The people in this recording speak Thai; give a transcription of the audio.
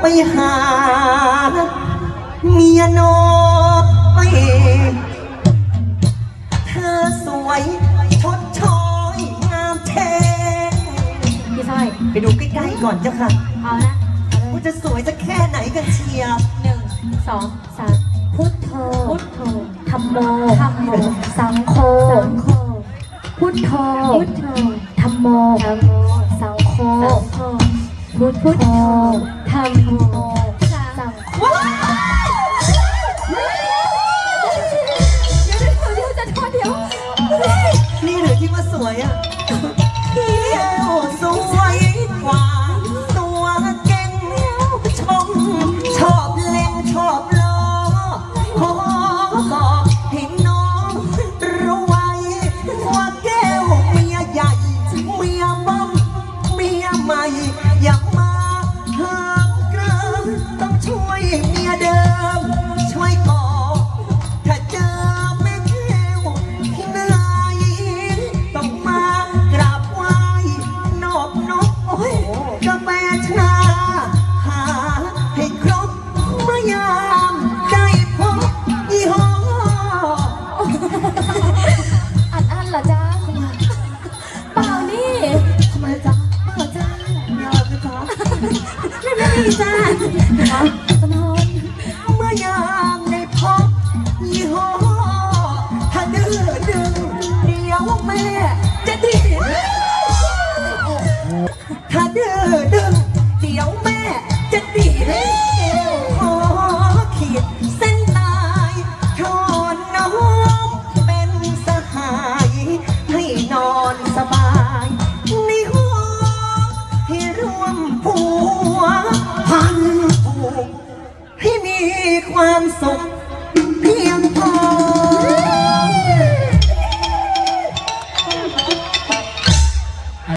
ไปหา เมียน้อยเธอสวยชดชอยงามแท้พี่สร้อยไปดูใกล้ๆก่อนเจ้าค่ะเอานะเอาเลว่ายจะสวยจะแค่ไหนกันเชียร์หนึ่งสองสามพุทโธพุทโธธรรมโมธรรมโม สังโฆสังโฆพุทโธพุทโธธรรมโมธรรมโม สังโฆสังโฆพุทโธ สวยอะเที่ยวสวยกว่า ตัวเก่งชม ชอบเล่นชอบล้อขอบอกให้น้องรู้ไว้ว่าแก้วเมียใหญ่ เมียบ้องเมียใหม่ อย่ามาเฮิมเกริมต้องช่วยเมียเดิม ไม่ไม่มีจ้าเอาสมอนเมื่อยามในพบยี่ห้อถ้าดื้อดึงเดี๋ยวแม่จะดีถ้าดื้อดึงเดี๋ยวแม่จะดีแความสุข